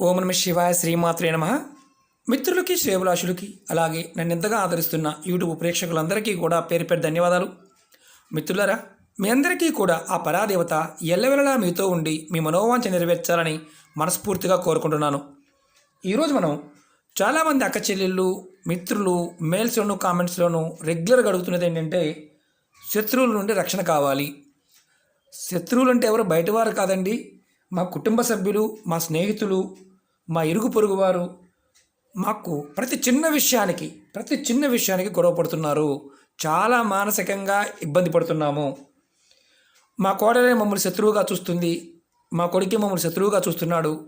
ఓం నమ శివాయ శ్రీమాత్రే నమ. మిత్రులకి శ్రేవులాషులకి అలాగే నన్ను ఎంతగా ఆదరిస్తున్న యూట్యూబ్ ప్రేక్షకులందరికీ కూడా పేరు పేరు ధన్యవాదాలు. మిత్రులరా మీ అందరికీ కూడా ఆ పరాదేవత ఎల్లవెల్లలా మీతో ఉండి మీ మనోవాంఛ నెరవేర్చాలని మనస్ఫూర్తిగా కోరుకుంటున్నాను. ఈరోజు మనం చాలామంది అక్క చెల్లెళ్ళు మిత్రులు మెయిల్స్లోను కామెంట్స్లోను రెగ్యులర్గా అడుగుతున్నది ఏంటంటే శత్రువుల నుండి రక్షణ కావాలి. శత్రువులు అంటే ఎవరు బయటవారు కాదండి. మా కుటుంబ సభ్యులు మా స్నేహితులు మా ఇరుగు పొరుగు వారు మాకు ప్రతి చిన్న విషయానికి ప్రతి చిన్న విషయానికి గొడవ పడుతున్నారు. చాలా మానసికంగా ఇబ్బంది పడుతున్నాము. మా కోడలే మమ్మల్ని శత్రువుగా చూస్తుంది. మా కొడుకే మమ్మల్ని శత్రువుగా చూస్తున్నాడు.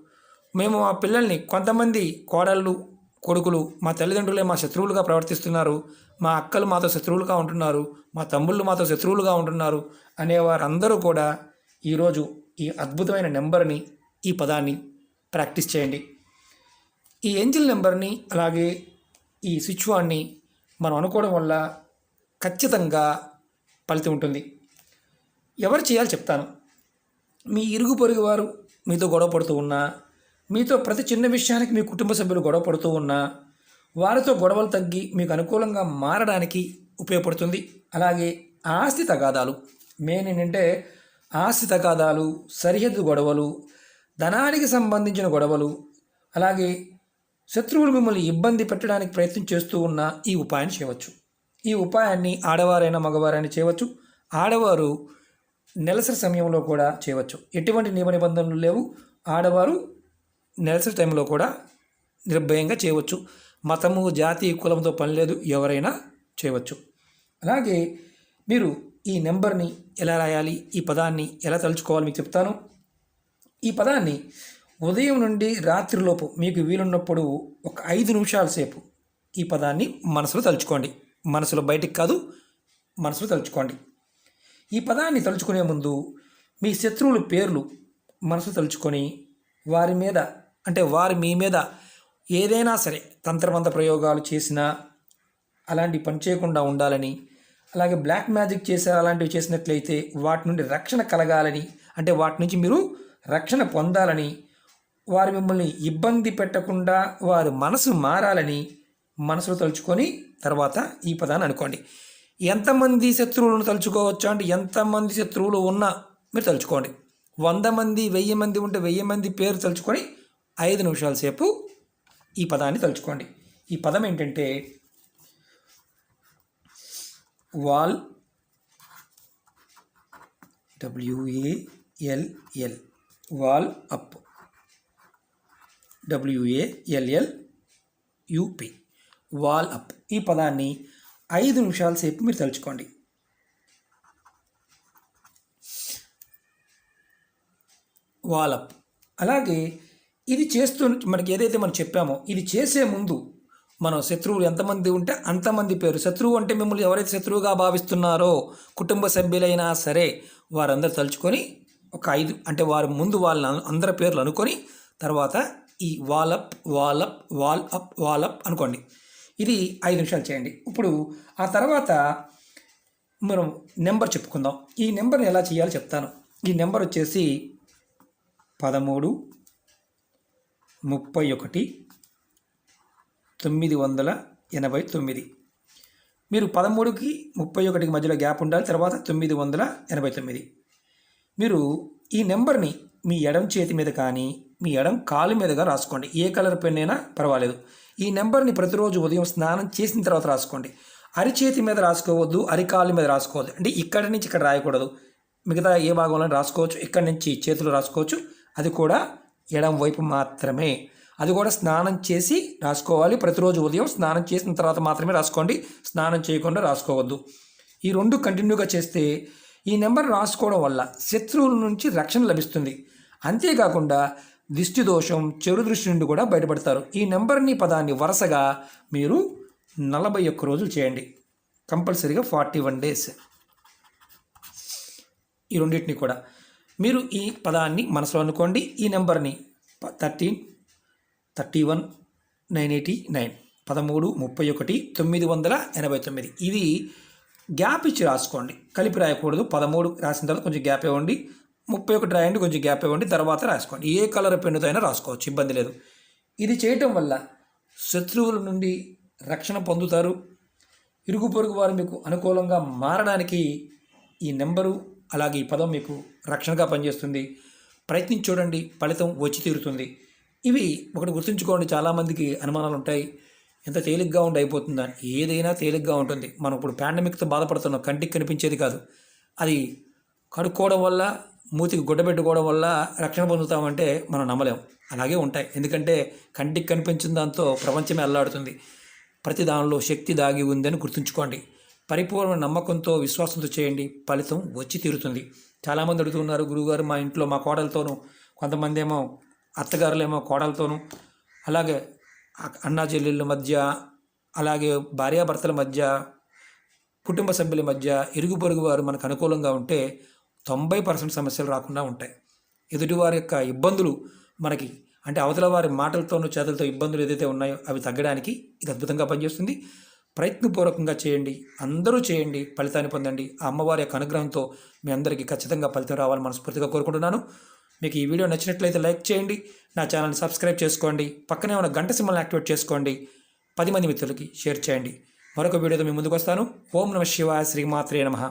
మేము మా పిల్లల్ని కొంతమంది కోడళ్ళు కొడుకులు మా తల్లిదండ్రులే మా శత్రువులుగా ప్రవర్తిస్తున్నారు. మా అక్కలు మాతో శత్రువులుగా ఉంటున్నారు. మా తమ్ముళ్ళు మాతో శత్రువులుగా ఉంటున్నారు అనేవారందరూ కూడా ఈరోజు ఈ అద్భుతమైన నెంబర్ని ఈ పదాన్ని ప్రాక్టీస్ చేయండి. ఈ ఏంజిల్ నెంబర్ని అలాగే ఈ స్విచ్ స్విచ్వాన్ని మనం అనుకోవడం వల్ల ఖచ్చితంగా ఫలితం ఉంటుంది. ఎవరు చేయాలో చెప్తాను. మీ ఇరుగు పొరుగు వారు మీతో గొడవ పడుతూ ఉన్నా మీతో ప్రతి చిన్న విషయానికి మీ కుటుంబ సభ్యులు గొడవ పడుతూ ఉన్నా వారితో గొడవలు తగ్గి మీకు అనుకూలంగా మారడానికి ఉపయోగపడుతుంది. అలాగే ఆస్తి తగాదాలు మెయిన్ ఏంటంటే ఆస్తి తగాదాలు సరిహద్దు గొడవలు ధనానికి సంబంధించిన గొడవలు అలాగే శత్రువులు మిమ్మల్ని ఇబ్బంది పెట్టడానికి ప్రయత్నం చేస్తూ ఉన్న ఈ ఉపాయాన్ని చేయవచ్చు. ఈ ఉపాయాన్ని ఆడవారైనా మగవారైనా చేయవచ్చు. ఆడవారు నెలసరి సమయంలో కూడా చేయవచ్చు. ఎటువంటి నియమ నిబంధనలు లేవు. ఆడవారు నెలసరి టైంలో కూడా నిర్భయంగా చేయవచ్చు. మతము జాతి కులంతో పని లేదు. ఎవరైనా చేయవచ్చు. అలాగే మీరు ఈ నెంబర్ని ఎలా రాయాలి? ఈ పదాన్ని ఎలా తలుచుకోవాలి? మీకు చెప్తాను. ఈ పదాన్ని ఉదయం నుండి రాత్రిలోపు మీకు వీలున్నప్పుడు ఒక ఐదు నిమిషాల సేపు ఈ పదాన్ని మనసులో తలుచుకోండి. మనసులో బయటికి కాదు మనసులో తలుచుకోండి. ఈ పదాన్ని తలుచుకునే ముందు మీ శత్రువుల పేర్లు మనసు తలుచుకొని వారి మీద అంటే వారి మీ మీద ఏదైనా సరే తంత్రమంత్ర ప్రయోగాలు చేసినా అలాంటి పని చేయకుండా ఉండాలని అలాగే బ్లాక్ మ్యాజిక్ చేసే అలాంటివి చేసినట్లయితే వాటి నుండి రక్షణ కలగాలని అంటే వాటి నుంచి మీరు రక్షణ పొందాలని వారు మిమ్మల్ని ఇబ్బంది పెట్టకుండా వారి మనసు మారాలని మనసులో తలుచుకొని తర్వాత ఈ పదాన్ని అనుకోండి. ఎంతమంది శత్రువులను తలుచుకోవచ్చు అంటే ఎంతమంది శత్రువులు ఉన్నా మీరు తలుచుకోండి. వంద మంది వెయ్యి మంది ఉంటే వెయ్యి మంది పేరు తలుచుకొని ఐదు నిమిషాల సేపు ఈ పదాన్ని తలుచుకోండి. ఈ పదం ఏంటంటే wall W A L L wall up. W A L L U P wall up. ఈ పదాన్ని ఐదు నిమిషాల సేపు మీరు తలుచుకోండి. Wall up. అలాగే ఇది చేస్తూ మనకి ఏదైతే మనం చెప్పామో ఇది చేసే ముందు మనం శత్రువులు ఎంతమంది ఉంటే అంతమంది పేరు. శత్రువు అంటే మిమ్మల్ని ఎవరైతే శత్రువుగా భావిస్తున్నారో కుటుంబ సభ్యులైనా సరే వారందరూ తలుచుకొని ఒక ఐదు అంటే వారి ముందు వాళ్ళ అందరి పేర్లు అనుకొని తర్వాత ఈ వాలప్ వాలప్ వాల్ అప్ వాలప్ అనుకోండి. ఇది ఐదు నిమిషాలు చేయండి. ఇప్పుడు ఆ తర్వాత మనం నెంబర్ చెప్పుకుందాం. ఈ నెంబర్ని ఎలా చేయాలో చెప్తాను. ఈ నెంబర్ వచ్చేసి పదమూడు ముప్పై ఒకటి తొమ్మిది వందల ఎనభై తొమ్మిది. మీరు పదమూడుకి ముప్పై ఒకటికి మధ్యలో గ్యాప్ ఉండాలి తర్వాత తొమ్మిది వందల ఎనభై తొమ్మిది. మీరు ఈ నెంబర్ని మీ ఎడం చేతి మీద కానీ మీ ఎడం కాలు మీదగా రాసుకోండి. ఏ కలర్ పెన్ అయినా పర్వాలేదు. ఈ నెంబర్ని ప్రతిరోజు ఉదయం స్నానం చేసిన తర్వాత రాసుకోండి. అరిచేతి మీద రాసుకోవద్దు అరికాలు మీద రాసుకోవద్దు. అంటే ఇక్కడి నుంచి ఇక్కడ రాయకూడదు. మిగతా ఏ భాగంలో రాసుకోవచ్చు ఇక్కడి నుంచి చేతులు రాసుకోవచ్చు. అది కూడా ఎడం వైపు మాత్రమే. అది కూడా స్నానం చేసి రాసుకోవాలి. ప్రతిరోజు ఉదయం స్నానం చేసిన తర్వాత మాత్రమే రాసుకోండి. స్నానం చేయకుండా రాసుకోవద్దు. ఈ రెండు కంటిన్యూగా చేస్తే ఈ నెంబర్ రాసుకోవడం వల్ల శత్రువుల నుంచి రక్షణ లభిస్తుంది. అంతేకాకుండా దిష్టి దోషం చెడు దృష్టి నుండి కూడా బయటపడతారు. ఈ నెంబర్ని పదాన్ని వరుసగా మీరు నలభై ఒక్క రోజులు చేయండి. కంపల్సరీగా ఫార్టీ వన్ డేస్. ఈ రెండింటిని కూడా మీరు ఈ పదాన్ని మనసులో అనుకోండి. ఈ నెంబర్ని thirteen thirty one nine eighty nine పదమూడు ముప్పై ఒకటి తొమ్మిది వందల ఎనభై తొమ్మిది. ఇది గ్యాప్ ఇచ్చి రాసుకోండి. కలిపి రాయకూడదు. పదమూడు రాసిన తర్వాత కొంచెం గ్యాప్ ఇవ్వండి. ముప్పై ఒకటి రాయండి కొంచెం గ్యాప్ ఇవ్వండి. తర్వాత రాసుకోండి. ఏ కలర్ పెన్నుతో అయినా రాసుకోవచ్చు. ఇబ్బంది లేదు. ఇది చేయటం వల్ల శత్రువుల నుండి రక్షణ పొందుతారు. ఇరుగు పొరుగు వారు మీకు అనుకూలంగా మారడానికి ఈ నెంబరు అలాగే ఈ పదం మీకు రక్షణగా పనిచేస్తుంది. ప్రయత్నించి చూడండి. ఫలితం వచ్చి తీరుతుంది. ఇవి ఒకటి గుర్తుంచుకోండి. చాలామందికి అనుమానాలు ఉంటాయి ఎంత తేలిగ్గా ఉండి అయిపోతుందా? ఏదైనా తేలిగ్గా ఉంటుంది. మనం ఇప్పుడు పాండమిక్తో బాధపడుతున్నాం. కంటికి కనిపించేది కాదు. అది కడుక్కోవడం వల్ల మూతికి గుడ్డబెట్టుకోవడం వల్ల రక్షణ పొందుతామంటే మనం నమ్మలేం. అలాగే ఉంటాయి. ఎందుకంటే కంటికి కనిపించిన దాంతో ప్రపంచమే అల్లాడుతుంది. ప్రతి దానిలో శక్తి దాగి ఉందని గుర్తుంచుకోండి. పరిపూర్ణ నమ్మకంతో విశ్వాసంతో చేయండి. ఫలితం వచ్చి తీరుతుంది. చాలామంది అడుగుతున్నారు గురువుగారు మా ఇంట్లో మా కోడలతోనూ కొంతమంది ఏమో అత్తగారులేమో కోడలతోనూ అలాగే అన్నా చెల్లెళ్ళ మధ్య అలాగే భార్యాభర్తల మధ్య కుటుంబ సభ్యుల మధ్య ఇరుగు పొరుగు వారు మనకు అనుకూలంగా ఉంటే తొంభై పర్సెంట్ సమస్యలు రాకుండా ఉంటాయి. ఎదుటివారి యొక్క ఇబ్బందులు మనకి అంటే అవతల వారి మాటలతోనూ చేతులతో ఇబ్బందులు ఏదైతే ఉన్నాయో అవి తగ్గడానికి ఇది అద్భుతంగా పనిచేస్తుంది. ప్రయత్నపూర్వకంగా చేయండి అందరూ చేయండి ఫలితాన్ని పొందండి. ఆ అమ్మవారి యొక్క అనుగ్రహంతో మీ అందరికీ ఖచ్చితంగా ఫలితం రావాలని మనస్ఫూర్తిగా కోరుకుంటున్నాను. మీకు ఈ వీడియో నచ్చినట్లయితే లైక్ చేయండి నా ఛానల్ని సబ్స్క్రైబ్ చేసుకోండి పక్కనే ఉన్న గంట సింబల్ని యాక్టివేట్ చేసుకోండి పది మంది మిత్రులకి షేర్ చేయండి. మరొక వీడియోతో మీ ముందుకు వస్తాను. ఓం నమ శివాయ శ్రీమాత్రే నమః.